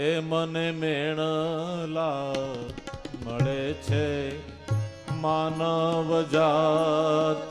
એ મને મેણલા મળે છે માનવ જાત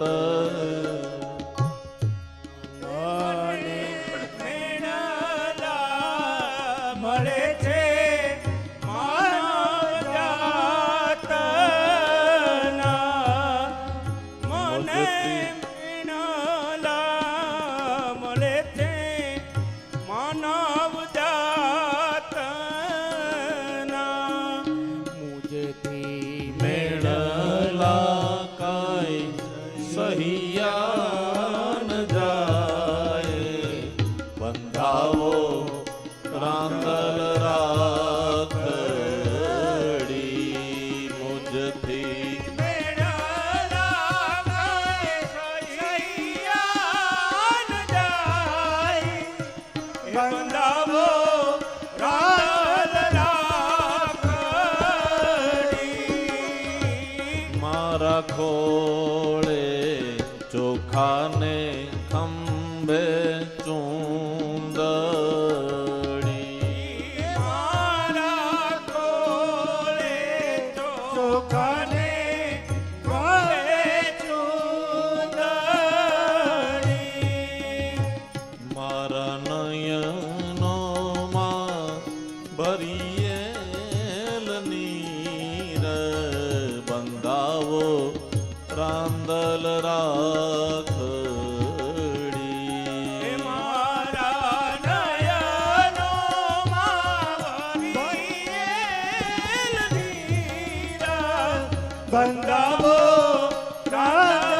કાંઈ સહિયા ન જાય બંધાવો રાંદલ રાખડી મુજથી બંધાવો રાત ચોખાને ખંભે ચૂંદડી મારા કોલે ચોખાને કોલે ચૂંદડી મારા નયનોમાં ભરિયેલ ਬੰਦਾ ਮੋ ਕਾ